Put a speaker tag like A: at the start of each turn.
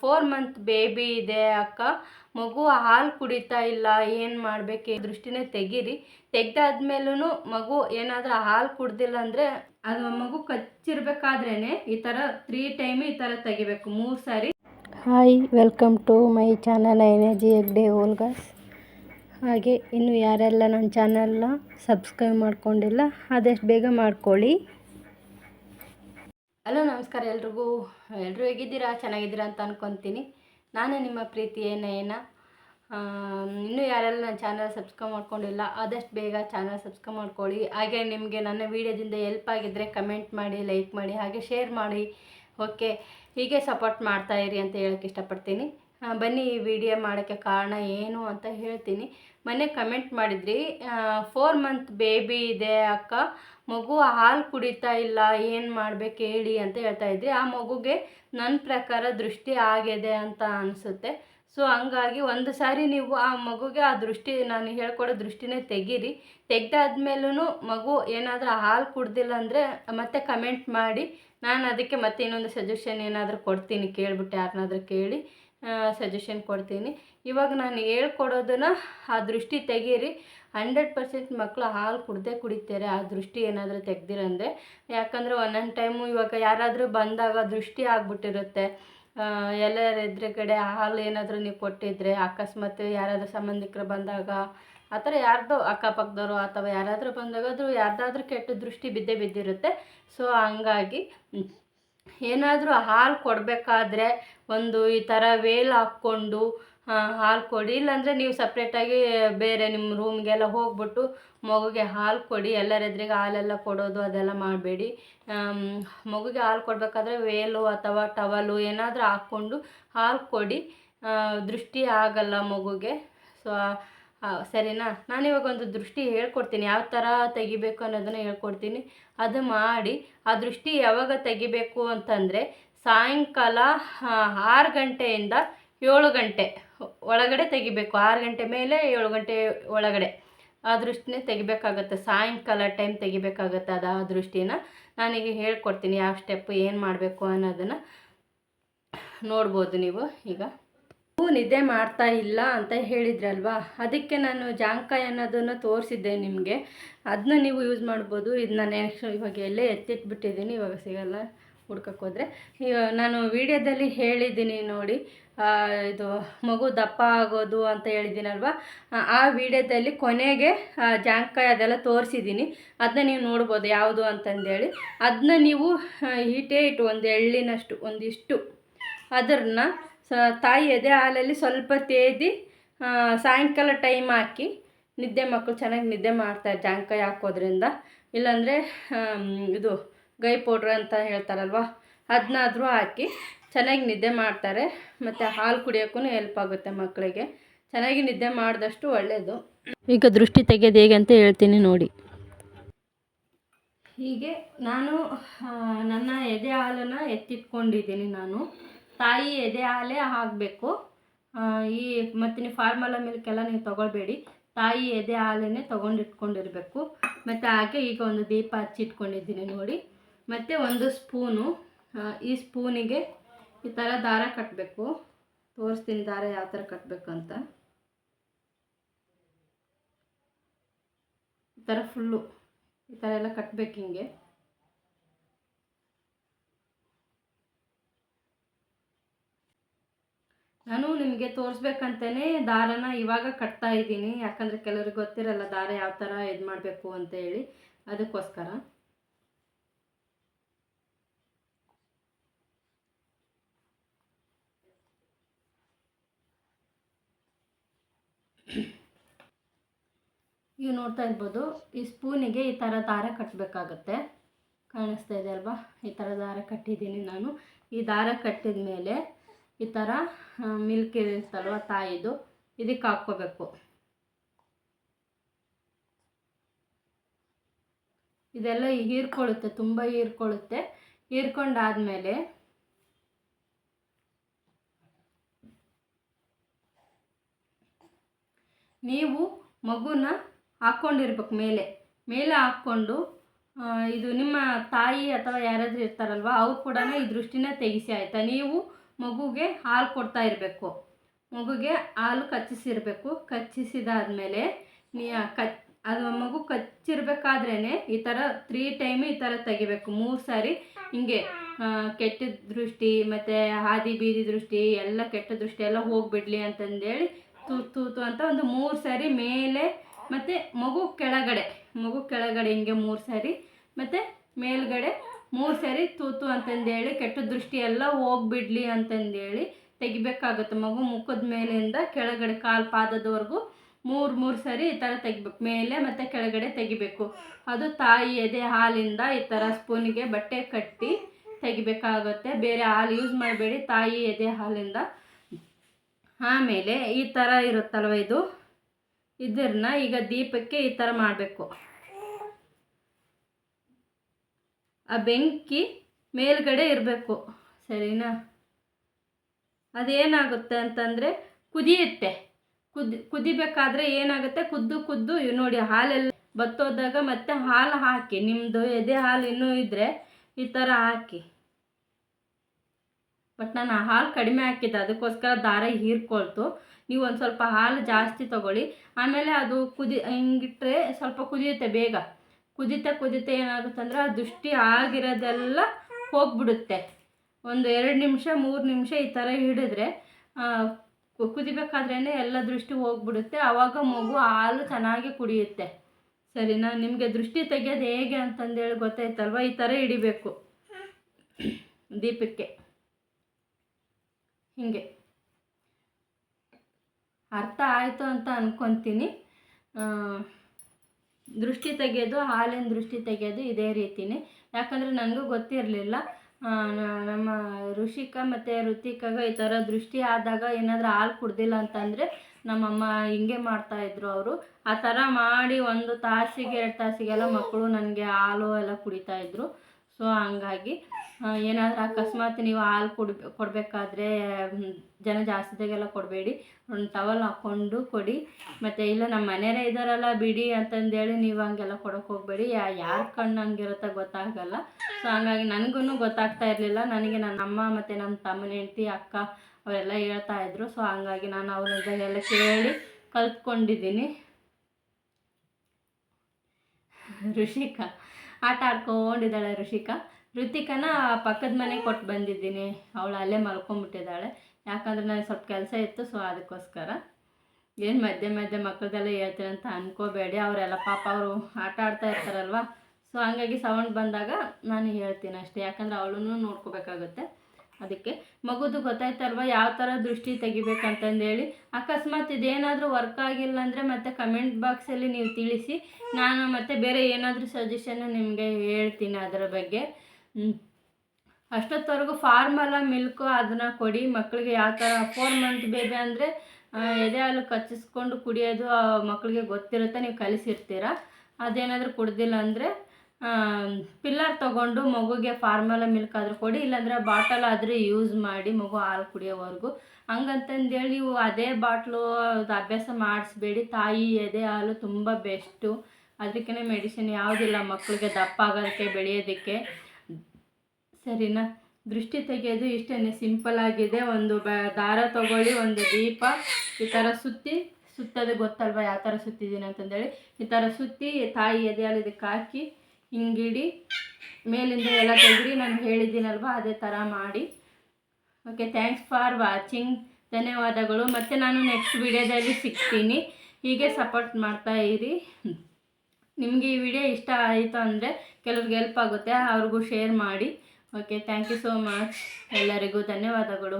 A: Four month baby ಇದೆ ಅಕ್ಕ. ಮಗು ಹಾಲು ಕುಡಿತಾ ಇಲ್ಲ, ಏನು ಮಾಡಬೇಕು ದೃಷ್ಟಿನೇ ತೆಗೀರಿ. ತೆಗ್ದಾದ್ಮೇಲೂ ಮಗು ಏನಾದರೂ ಹಾಲು ಕುಡ್ದಿಲ್ಲ ಅಂದರೆ ಅದು ಮಗು ಕಚ್ಚಿರ್ಬೇಕಾದ್ರೇ ಈ ಥರ ತ್ರೀ ಟೈಮ್ ಈ ಥರ ತೆಗಿಬೇಕು. ಮೂರು ಸಾರಿ.
B: Hi welcome to my channel energy Hegde ಓಲ್ಗಾಸ್ ಹಾಗೆ ಇನ್ನು ಯಾರೆಲ್ಲ ನನ್ನ ಚಾನಲ್ನ ಸಬ್ಸ್ಕ್ರೈಬ್ ಮಾಡ್ಕೊಂಡಿಲ್ಲ, ಆದಷ್ಟು ಬೇಗ ಮಾಡ್ಕೊಳ್ಳಿ.
A: ಹಲೋ, ನಮಸ್ಕಾರ ಎಲ್ರಿಗೂ. ಎಲ್ಲರೂ ಹೇಗಿದ್ದೀರಾ? ಚೆನ್ನಾಗಿದ್ದೀರಾ ಅಂತ ಅಂದ್ಕೊತೀನಿ ನಾನು ನಿಮ್ಮ ಪ್ರೀತಿ ನಯನ ಇನ್ನೂ ಯಾರೆಲ್ಲ ನನ್ನ ಚಾನಲ್ ಸಬ್ಸ್ಕ್ರೈಬ್ ಮಾಡ್ಕೊಂಡಿಲ್ಲ, ಆದಷ್ಟು ಬೇಗ ಚಾನಲ್ ಸಬ್ಸ್ಕ್ರೈಬ್ ಮಾಡ್ಕೊಳ್ಳಿ. ಹಾಗೆ ನಿಮಗೆ ನನ್ನ ವೀಡಿಯೋದಿಂದ ಎಲ್ಪ್ ಆಗಿದ್ದರೆ ಕಮೆಂಟ್ ಮಾಡಿ, ಲೈಕ್ ಮಾಡಿ, ಹಾಗೆ ಶೇರ್ ಮಾಡಿ. ಓಕೆ, ಹೀಗೆ ಸಪೋರ್ಟ್ ಮಾಡ್ತಾ ಇರಿ ಅಂತ ಹೇಳೋಕ್ಕೆ ಇಷ್ಟಪಡ್ತೀನಿ. ಬನ್ನಿ ಈ ವಿಡಿಯೋ ಮಾಡೋಕ್ಕೆ ಕಾರಣ ಏನು ಅಂತ ಹೇಳ್ತೀನಿ. ಮೊನ್ನೆ ಕಮೆಂಟ್ ಮಾಡಿದ್ರಿ ಫೋರ್ ಮಂತ್ ಬೇಬಿ ಇದೆ ಅಕ್ಕ, ಮಗು ಹಾಲು ಕುಡಿತಾ ಇಲ್ಲ, ಏನು ಮಾಡಬೇಕು ಹೇಳಿ ಅಂತ ಹೇಳ್ತಾ ಇದ್ರಿ. ಆ ಮಗುಗೆ ನನ್ನ ಪ್ರಕಾರ ದೃಷ್ಟಿ ಆಗಿದೆ ಅಂತ ಅನಿಸುತ್ತೆ. ಸೊ ಹಂಗಾಗಿ ಒಂದು ಸಾರಿ ನೀವು ಆ ಮಗುಗೆ ಆ ದೃಷ್ಟಿ, ನಾನು ಹೇಳ್ಕೊಡೋ ದೃಷ್ಟಿನೇ ತೆಗೀರಿ. ತೆಗ್ದಾದ್ಮೇಲೂ ಮಗು ಏನಾದರೂ ಹಾಲು ಕುಡ್ದಿಲ್ಲ ಅಂದರೆ ಮತ್ತೆ ಕಮೆಂಟ್ ಮಾಡಿ. ನಾನು ಅದಕ್ಕೆ ಮತ್ತೆ ಇನ್ನೊಂದು ಸಜೆಷನ್ ಏನಾದರೂ ಕೊಡ್ತೀನಿ, ಕೇಳ್ಬಿಟ್ಟು ಯಾರನ್ನಾದ್ರೂ ಕೇಳಿ. ಸಜೆಷನ್ ಕೊಡ್ತೀನಿ. ಇವಾಗ ನಾನು ಹೇಳ್ಕೊಡೋದನ್ನು ಆ ದೃಷ್ಟಿ ತೆಗೀರಿ. ಹಂಡ್ರೆಡ್ ಪರ್ಸೆಂಟ್ ಮಕ್ಕಳು ಹಾಲು ಕುಡ್ದೇ ಕುಡಿತಾರೆ. ಆ ದೃಷ್ಟಿ ಏನಾದರೂ ತೆಗ್ದಿರಂದರೆ. ಯಾಕಂದರೆ ಒಂದೊಂದು ಟೈಮು ಇವಾಗ ಯಾರಾದರೂ ಬಂದಾಗ ದೃಷ್ಟಿ ಆಗ್ಬಿಟ್ಟಿರುತ್ತೆ. ಎಲ್ಲರ ಎದುರುಗಡೆ ಹಾಲು ಏನಾದರೂ ನೀವು ಕೊಟ್ಟಿದ್ರೆ, ಅಕಸ್ಮಾತ್ ಯಾರಾದರೂ ಸಂಬಂಧಿಕರು ಬಂದಾಗ, ಆ ಥರ ಯಾರ್ದೋ ಅಕ್ಕಪಕ್ಕದವರು ಅಥವಾ ಯಾರಾದರೂ ಬಂದಾಗ ಅದು ಯಾರ್ದಾದ್ರೂ ಕೆಟ್ಟ ದೃಷ್ಟಿ ಬಿದ್ದೇ ಬಿದ್ದಿರುತ್ತೆ. ಸೊ ಹಂಗಾಗಿ ಏನಾದರೂ ಹಾಲು ಕೊಡಬೇಕಾದ್ರೆ ಒಂದು ಈ ಥರ ವೇಲ್ ಹಾಕ್ಕೊಂಡು ಹಾಲು ಕೊಡಿ. ಇಲ್ಲಾಂದರೆ ನೀವು ಸಪ್ರೇಟಾಗಿ ಬೇರೆ ನಿಮ್ಮ ರೂಮ್ಗೆಲ್ಲ ಹೋಗ್ಬಿಟ್ಟು ಮಗುಗೆ ಹಾಲು ಕೊಡಿ. ಎಲ್ಲರ ಎದುರಿಗೆ ಹಾಲೆಲ್ಲ ಕೊಡೋದು ಅದೆಲ್ಲ ಮಾಡಬೇಡಿ. ಮಗುಗೆ ಹಾಲು ಕೊಡಬೇಕಾದ್ರೆ ವೇಲು ಅಥವಾ ಟವಲು ಏನಾದರೂ ಹಾಕ್ಕೊಂಡು ಹಾಲು ಕೊಡಿ. ದೃಷ್ಟಿ ಆಗಲ್ಲ ಮಗುಗೆ. ಸೊ ಸರಿನಾ? ನಾನಿವಾಗ ಒಂದು ದೃಷ್ಟಿ ಹೇಳ್ಕೊಡ್ತೀನಿ. ಯಾವ ಥರ ತೆಗಿಬೇಕು ಅನ್ನೋದನ್ನು ಹೇಳ್ಕೊಡ್ತೀನಿ. ಅದು ಮಾಡಿ, ಆ ದೃಷ್ಟಿ ಯಾವಾಗ ತೆಗಿಬೇಕು ಅಂತಂದರೆ ಸಾಯಂಕಾಲ ಆರು ಗಂಟೆಯಿಂದ ಏಳು ಗಂಟೆ ಒಳಗಡೆ ತೆಗಿಬೇಕು. ಆರು ಗಂಟೆ ಮೇಲೆ ಏಳು ಗಂಟೆ ಒಳಗಡೆ ಆ ದೃಷ್ಟಿನೇ ತೆಗಿಬೇಕಾಗತ್ತೆ. ಸಾಯಂಕಾಲ ಟೈಮ್ ತೆಗಿಬೇಕಾಗತ್ತೆ ಅದು ಆ ದೃಷ್ಟಿನ. ನಾನೀಗ ಹೇಳ್ಕೊಡ್ತೀನಿ. ಯಾವ ಸ್ಟೆಪ್ ಏನು ಮಾಡಬೇಕು ಅನ್ನೋದನ್ನು ನೋಡ್ಬೋದು ನೀವು ಈಗ. ನಿದ್ದೆ ಮಾಡ್ತಾ ಇಲ್ಲ ಅಂತ ಹೇಳಿದ್ರಲ್ವಾ? ಅದಕ್ಕೆ ನಾನು ಜಾಂಕಾಯಿ ಅನ್ನೋದನ್ನು ತೋರಿಸಿದ್ದೆ ನಿಮಗೆ. ಅದನ್ನ ನೀವು ಯೂಸ್ ಮಾಡ್ಬೋದು. ಇದು ನಾನು ಇವಾಗ ಎಲ್ಲೇ ಎತ್ತಿಟ್ಬಿಟ್ಟಿದ್ದೀನಿ, ಇವಾಗ ಸಿಗಲ್ಲ ಹುಡ್ಕೋಕ್ಕೋದ್ರೆ ನಾನು ವಿಡಿಯೋದಲ್ಲಿ ಹೇಳಿದ್ದೀನಿ ನೋಡಿ ಇದು ಮಗು ದಪ್ಪ ಆಗೋದು ಅಂತ ಹೇಳಿದ್ದೀನಲ್ವ? ಆ- ವಿಡಿಯೋದಲ್ಲಿ ಕೊನೆಗೆ ಜಾಂಕಾಯಿ ಅದೆಲ್ಲ ತೋರಿಸಿದ್ದೀನಿ. ಅದನ್ನ ನೀವು ನೋಡ್ಬೋದು ಯಾವುದು ಅಂತಂದೇಳಿ. ಅದನ್ನ ನೀವು ಹೀಟೇ ಇಟ್ಟು ಒಂದು ಎಳ್ಳಿನಷ್ಟು, ಒಂದಿಷ್ಟು ಅದನ್ನು ತಾಯಿ ಎದೆ ಹಾಲಲ್ಲಿ ಸ್ವಲ್ಪ ತೇದಿ ಸಾಯಂಕಾಲ ಟೈಮ್ ಹಾಕಿ ನಿದ್ದೆ ಮಕ್ಕಳು ಚೆನ್ನಾಗಿ ನಿದ್ದೆ ಮಾಡ್ತಾರೆ ಜಾಂಕಾಯಿ ಹಾಕೋದ್ರಿಂದ. ಇಲ್ಲಾಂದರೆ ಇದು ಗೈ ಪೌಡ್ರ್ ಅಂತ ಹೇಳ್ತಾರಲ್ವ ಅದನ್ನಾದರೂ ಹಾಕಿ ಚೆನ್ನಾಗಿ ನಿದ್ದೆ ಮಾಡ್ತಾರೆ. ಮತ್ತು ಹಾಲು ಕುಡಿಯೋಕ್ಕೂ ಹೆಲ್ಪ್ ಆಗುತ್ತೆ ಮಕ್ಕಳಿಗೆ ಚೆನ್ನಾಗಿ ನಿದ್ದೆ ಮಾಡಿದಷ್ಟು ಒಳ್ಳೆಯದು
B: ಈಗ ದೃಷ್ಟಿ ತೆಗೆಯೋದು ಹೇಗೆ ಅಂತ ಹೇಳ್ತೀನಿ ನೋಡಿ.
A: ಹೀಗೆ ನಾನು ನನ್ನ ಎದೆ ಹಾಲನ್ನು ಎತ್ತಿಟ್ಕೊಂಡಿದ್ದೀನಿ ನಾನು. ತಾಯಿ ಎದೆ ಹಾಲೇ ಆಗಬೇಕು ಈ ಮತ್ತು ನೀವು ಫಾರ್ಮಲ ಮಿಲ್ಕ್ ಎಲ್ಲ ನೀವು ತೊಗೊಳ್ಬೇಡಿ. ತಾಯಿ ಎದೆ ಹಾಲನ್ನೇ ತೊಗೊಂಡಿಟ್ಕೊಂಡಿರಬೇಕು. ಮತ್ತು ಹಾಗೆ ಈಗ ಒಂದು ದೀಪ ಹಚ್ಚಿಟ್ಕೊಂಡಿದ್ದೀನಿ ನೋಡಿ. ಮತ್ತು ಒಂದು ಸ್ಪೂನು ಈ ಸ್ಪೂನಿಗೆ ಈ ಥರ ದಾರ ಕಟ್ಟಬೇಕು ತೋರಿಸ್ತೀನಿ ದಾರ ಯಾವ ಥರ ಕಟ್ಟಬೇಕು ಅಂತ. ಈ ಥರ ಫುಲ್ಲು ಈ ಥರ ಎಲ್ಲ ಕಟ್ಟಬೇಕು ಹಿಂಗೆ. ನಾನು ನಿಮಗೆ ತೋರಿಸ್ಬೇಕಂತಲೇ ದಾರನ ಇವಾಗ ಕಟ್ತಾ ಇದ್ದೀನಿ. ಯಾಕಂದರೆ ಕೆಲವ್ರಿಗೆ ಗೊತ್ತಿರಲ್ಲ ದಾರ ಯಾವ ಥರ ಇದು ಮಾಡಬೇಕು ಅಂತ ಹೇಳಿ. ಅದಕ್ಕೋಸ್ಕರ. ನೀವು ನೋಡ್ತಾ ಇರ್ಬೋದು, ಈ ಸ್ಪೂನಿಗೆ ಈ ಥರ ದಾರ ಕಟ್ಟಬೇಕಾಗತ್ತೆ ಕಾಣಿಸ್ತಾ ಇದೆ ಅಲ್ವಾ? ಈ ಥರ ದಾರ ಕಟ್ಟಿದ್ದೀನಿ ನಾನು. ಈ ದಾರ ಕಟ್ಟಿದ ಮೇಲೆ ಈ ಥರ ಮಿಲ್ಕ್ ಇರುತ್ತಲ್ವ ತಾಯಿದು, ಇದಕ್ಕೆ ಹಾಕ್ಕೋಬೇಕು. ಇದೆಲ್ಲ ಹೀರ್ಕೊಳ್ಳುತ್ತೆ, ತುಂಬ ಹೀರ್ಕೊಳ್ಳುತ್ತೆ. ಹೀರ್ಕೊಂಡಾದ್ಮೇಲೆ ನೀವು ಮಗುನ ಹಾಕ್ಕೊಂಡಿರ್ಬೇಕು ಮೇಲೆ. ಮೇಲೆ ಹಾಕ್ಕೊಂಡು ಇದು ನಿಮ್ಮ ತಾಯಿ ಅಥವಾ ಯಾರಾದರೂ ಇರ್ತಾರಲ್ವ, ಅವ್ರು ಕೂಡ ಈ ದೃಷ್ಟಿನ ತೆಗಿಸಿ, ಆಯಿತಾ? ನೀವು ಮಗುಗೆ ಹಾಲು ಕೊಡ್ತಾ ಇರಬೇಕು. ಮಗುಗೆ ಹಾಲು ಕಚ್ಚಿಸಿರಬೇಕು. ಕಚ್ಚಿಸಿದಾದಮೇಲೆ ನೀ ಕಚ್, ಅದು ಮಗು ಕಚ್ಚಿರ್ಬೇಕಾದ್ರೇ ಈ ಥರ ತ್ರೀ ಟೈಮ್ ಈ ಥರ ತೆಗಿಬೇಕು. ಮೂರು ಸಾರಿ ಹಿಂಗೆ ಕೆಟ್ಟ ದೃಷ್ಟಿ ಮತ್ತು ಹಾದಿ ಬೀದಿ ದೃಷ್ಟಿ ಎಲ್ಲ ಕೆಟ್ಟ ದೃಷ್ಟಿ ಎಲ್ಲ ಹೋಗ್ಬಿಡ್ಲಿ ಅಂತಂದೇಳಿ ತೂತು ತೂತು ಅಂತ ಒಂದು ಮೂರು ಸಾರಿ ಮೇಲೆ ಮತ್ತು ಮಗು ಕೆಳಗಡೆ ಮಗು ಕೆಳಗಡೆ ಹಿಂಗೆ ಮೂರು ಸಾರಿ ಮತ್ತು ಮೇಲ್ಗಡೆ ಮೂರು ಸಾರಿ ತೂತು ಅಂತಂದೇಳಿ, ಕೆಟ್ಟ ದೃಷ್ಟಿ ಎಲ್ಲ ಹೋಗ್ಬಿಡ್ಲಿ ಅಂತಂದೇಳಿ ತೆಗಿಬೇಕಾಗುತ್ತೆ ಮಗು. ಮುಖದ ಮೇಲಿಂದ ಕೆಳಗಡೆ ಕಾಲು ಪಾದದವರೆಗೂ ಮೂರು ಮೂರು ಸರಿ ಈ ಥರ ತೆಗಿಬೇಕು. ಮೇಲೆ ಮತ್ತು ಕೆಳಗಡೆ ತೆಗಿಬೇಕು. ಅದು ತಾಯಿ ಎದೆ ಹಾಲಿಂದ ಈ ಥರ ಸ್ಪೂನಿಗೆ ಬಟ್ಟೆ ಕಟ್ಟಿ ತೆಗಿಬೇಕಾಗುತ್ತೆ. ಬೇರೆ ಹಾಲು ಯೂಸ್ ಮಾಡಬೇಡಿ. ತಾಯಿ ಎದೆ ಹಾಲಿಂದ. ಆಮೇಲೆ ಈ ಥರ ಇರುತ್ತಲ್ವ ಇದು? ಇದನ್ನ ಈಗ ದೀಪಕ್ಕೆ ಈ ಥರ ಮಾಡಬೇಕು. ಆ ಬೆಂಕಿ ಮೇಲ್ಗಡೆ ಇರಬೇಕು. ಸರಿನಾ? ಅದೇನಾಗುತ್ತೆ ಅಂತಂದರೆ ಕುದಿಯುತ್ತೆ. ಕುದಿ, ಕುದಿಬೇಕಾದ್ರೆ ಏನಾಗುತ್ತೆ? ಕುದ್ದು ಕುದ್ದು ನೋಡಿ ಹಾಲೆಲ್ಲ ಬತ್ತೋದಾಗ ಮತ್ತೆ ಹಾಲು ಹಾಕಿ ನಿಮ್ಮದು ಎದೆ ಹಾಲು ಇನ್ನೂ ಇದ್ದರೆ ಈ ಥರ ಹಾಕಿ. ಬಟ್ ನಾನು ಆ ಹಾಲು ಕಡಿಮೆ ಹಾಕಿದ್ದೆ, ಅದಕ್ಕೋಸ್ಕರ ದಾರ ಹೀರ್ಕೊಳ್ತು. ನೀವು ಒಂದು ಸ್ವಲ್ಪ ಹಾಲು ಜಾಸ್ತಿ ತಗೊಳ್ಳಿ. ಆಮೇಲೆ ಅದು ಕುದಿ, ಹಿಂಗಿಟ್ರೆ ಸ್ವಲ್ಪ ಕುದಿಯುತ್ತೆ ಬೇಗ. ಕುದಿತಾ ಕುದಿತ ಏನಾಗುತ್ತೆ ಅಂದ್ರೆ ಆ ದೃಷ್ಟಿ ಆಗಿರೋದೆಲ್ಲ ಹೋಗ್ಬಿಡುತ್ತೆ. ಒಂದು ಎರಡು ನಿಮಿಷ, ಮೂರು ನಿಮಿಷ ಈ ಥರ ಹಿಡಿದ್ರೆ ಕುದಿಬೇಕಾದ್ರೇ ಎಲ್ಲ ದೃಷ್ಟಿ ಹೋಗ್ಬಿಡುತ್ತೆ. ಆವಾಗ ಮಗು ಹಾಲು ಚೆನ್ನಾಗಿ ಕುಡಿಯುತ್ತೆ. ಸರಿನಾ ನಿಮಗೆ ದೃಷ್ಟಿ ತೆಗೆಯೋದು ಹೇಗೆ ಅಂತಂದೇಳಿ ಗೊತ್ತಾಯ್ತಲ್ವ? ಈ ಥರ ಹಿಡಿಬೇಕು. ದೀಪಕ್ಕೆ. ಹೀಗೆ. ಅರ್ಥ ಆಯಿತು ಅಂತ ಅಂದ್ಕೊತೀನಿ ದೃಷ್ಟಿ ತೆಗೆಯೋದು ಹಾಲಿನ ದೃಷ್ಟಿ ತೆಗೆಯೋದು ಇದೇ ರೀತಿನೇ. ಯಾಕಂದರೆ ನನಗೂ ಗೊತ್ತಿರಲಿಲ್ಲ. ನಮ್ಮ ಋಷಿಕ ಮತ್ತು ಋತಿಕಾಗ ಈ ಥರ ದೃಷ್ಟಿ ಆದಾಗ ಏನಾದರೂ ಹಾಲು ಕುಡ್ದಿಲ್ಲ ಅಂತಂದರೆ ನಮ್ಮಮ್ಮ ಹಿಂಗೆ ಮಾಡ್ತಾಯಿದ್ರು ಅವರು. ಆ ಥರ ಮಾಡಿ ಒಂದು ತಾಸಿಗೆ, ಎರಡು ತಾಸಿಗೆಲ್ಲ ಮಕ್ಕಳು ನನಗೆ ಹಾಲು ಎಲ್ಲ ಕುಡಿತಾಯಿದ್ರು ಸೊ, ಹಂಗಾಗಿ ಏನಾದರೂ ಅಕಸ್ಮಾತ್ ನೀವು ಹಾಲು ಕುಡ್ ಕೊಡಬೇಕಾದ್ರೆ ಜನ ಜಾಸ್ತಿದಾಗೆಲ್ಲ ಕೊಡಬೇಡಿ. ಒಂದು ಟವಲ್ ಹಾಕ್ಕೊಂಡು ಕೊಡಿ. ಮತ್ತು ಇಲ್ಲ ನಮ್ಮ ಮನೆಯವರೇ ಇದ್ದಾರಲ್ಲ ಬಿಡಿ ಅಂತಂದೇಳಿ ನೀವು ಹಂಗೆಲ್ಲ ಕೊಡೋಕೆ ಹೋಗಬೇಡಿ. ಯಾರ ಕಣ್ಣು ಹಂಗಿರುತ್ತೆ ಗೊತ್ತಾಗಲ್ಲ. ಸೊ ಹಂಗಾಗಿ ನನಗೂ ಗೊತ್ತಾಗ್ತಾ ಇರಲಿಲ್ಲ. ನನಗೆ ನನ್ನ ಅಮ್ಮ ಮತ್ತು ನಮ್ಮ ತಮ್ಮನ ಹೆಂಡತಿ, ಅಕ್ಕ ಅವರೆಲ್ಲ ಹೇಳ್ತಾ ಇದ್ರು. ಸೊ ಹಂಗಾಗಿ ನಾನು ಅವ್ರದ್ದೆಲ್ಲ ಕೇಳಿ ಕಲ್ತ್ಕೊಂಡಿದ್ದೀನಿ. ಋಷಿಕಾ, ಆಟ ಆಡ್ಕೊಂಡಿದ್ದಾಳೆ ಋಷಿಕಾ. ಋತಿಕನ ಪಕ್ಕದ ಮನೆಗೆ ಕೊಟ್ಟು ಬಂದಿದ್ದೀನಿ. ಅವಳು ಅಲ್ಲೇ ಮಲ್ಕೊಂಬಿಟ್ಟಿದ್ದಾಳೆ. ಯಾಕಂದ್ರೆ ನನಗೆ ಸ್ವಲ್ಪ ಕೆಲಸ ಇತ್ತು, ಸೊ ಅದಕ್ಕೋಸ್ಕರ. ಏನು ಮಧ್ಯೆ ಮಧ್ಯೆ ಮಕ್ಕಳದೆಲ್ಲ ಹೇಳ್ತೀನಿ ಅಂತ ಅನ್ಕೋಬೇಡಿ. ಅವರೆಲ್ಲ ಪಾಪ ಅವರು ಆಟ ಆಡ್ತಾ ಇರ್ತಾರಲ್ವ? ಸೊ ಹಂಗಾಗಿ ಸೌಂಡ್ ಬಂದಾಗ ನಾನು ಹೇಳ್ತೀನಿ ಅಷ್ಟೇ. ಯಾಕಂದ್ರೆ ಅವಳನ್ನು ನೋಡ್ಕೋಬೇಕಾಗುತ್ತೆ. ಅದಕ್ಕೆ ಮಗುದು ಗೊತ್ತಾಯ್ತಲ್ವ? ಯಾವ ಥರ ದೃಷ್ಟಿ ತೆಗಿಬೇಕಂತಂದೇಳಿ. ಅಕಸ್ಮಾತ್ ಇದೇನಾದರೂ ವರ್ಕ್ ಆಗಿಲ್ಲ ಅಂದರೆ ಮತ್ತೆ ಕಮೆಂಟ್ ಬಾಕ್ಸಲ್ಲಿ ನೀವು ತಿಳಿಸಿ. ನಾನು ಮತ್ತೆ ಬೇರೆ ಏನಾದರೂ ಸಜೆಷನ್ನು ನಿಮಗೆ ಹೇಳ್ತೀನಿ ಅದರ ಬಗ್ಗೆ. ಅಷ್ಟೊತ್ತವರೆಗೂ ಫಾರ್ಮಲ ಮಿಲ್ಕು ಅದನ್ನು ಕೊಡಿ ಮಕ್ಕಳಿಗೆ ಯಾವ ಥರ ಫೋರ್ ಮಂತ್ ಬೇಬಿ ಅಂದರೆ ಎದೆ ಹಾಲು ಕಚ್ಚಿಸ್ಕೊಂಡು ಕುಡಿಯೋದು ಮಕ್ಕಳಿಗೆ ಗೊತ್ತಿರುತ್ತೆ, ನೀವು ಕಲಿಸಿರ್ತೀರ. ಅದೇನಾದರೂ ಕುಡ್ದಿಲ್ಲ ಅಂದರೆ ಪಿಲ್ಲರ್ ತೊಗೊಂಡು ಮಗುಗೆ ಫಾರ್ಮಲ ಮಿಲ್ಕ್ ಆದರೂ ಕೊಡಿ, ಇಲ್ಲಾಂದರೆ ಬಾಟಲ್ ಆದರೂ ಯೂಸ್ ಮಾಡಿ ಮಗು ಹಾಲು ಕುಡಿಯೋವರೆಗೂ. ಹಂಗಂತಂದೇಳಿ ನೀವು ಅದೇ ಬಾಟ್ಲು ಅದು ಅಭ್ಯಾಸ ಮಾಡಿಸ್ಬೇಡಿ. ತಾಯಿ ಎದೆ ಹಾಲು ತುಂಬ ಬೆಸ್ಟು. ಅದಕ್ಕೇ ಮೆಡಿಸಿನ್ ಯಾವುದಿಲ್ಲ ಮಕ್ಕಳಿಗೆ ದಪ್ಪ ಆಗೋದಕ್ಕೆ, ಬೆಳೆಯೋದಕ್ಕೆ. ಸರಿನಾ? ದೃಷ್ಟಿ ತೆಗೆಯೋದು ಇಷ್ಟೇ ಸಿಂಪಲ್ ಆಗಿದೆ. ಒಂದು ಬ, ದಾರ ತಗೊಳ್ಳಿ, ಒಂದು ದೀಪ, ಈ ಥರ ಸುತ್ತಿ, ಸುತ್ತೋದು ಗೊತ್ತಲ್ವ ಯಾವ ಥರ ಸುತ್ತಿದ್ದೀನಿ ಅಂತಂದೇಳಿ. ಈ ಥರ ಸುತ್ತಿ, ತಾಯಿ ಎದೆಯಲ್ಲಿ ಇದಕ್ಕೆ ಹಾಕಿ, ಹಿಂಗಿಡಿ, ಮೇಲಿಂದ ಎಲ್ಲ ತೆಗ್ರಿ ನಾನು ಹೇಳಿದ್ದೀನಲ್ವ, ಅದೇ ಥರ ಮಾಡಿ. ಓಕೆ ಥ್ಯಾಂಕ್ಸ್ ಫಾರ್ ವಾಚಿಂಗ್ ಧನ್ಯವಾದಗಳು. ಮತ್ತು ನಾನು ನೆಕ್ಸ್ಟ್ ವಿಡಿಯೋದಲ್ಲಿ ಸಿಗ್ತೀನಿ. ಹೀಗೆ ಸಪೋರ್ಟ್ ಮಾಡ್ತಾ ಇರಿ. ನಿಮಗೆ ಈ ವಿಡಿಯೋ ಇಷ್ಟ ಆಯಿತು ಅಂದರೆ ಕೆಲವ್ರಿಗೆ ಹೆಲ್ಪ್ ಆಗುತ್ತೆ, ಅವ್ರಿಗೂ ಶೇರ್ ಮಾಡಿ. Okay thank you so much ಎಲ್ಲರಿಗೂ ಧನ್ಯವಾದಗಳು.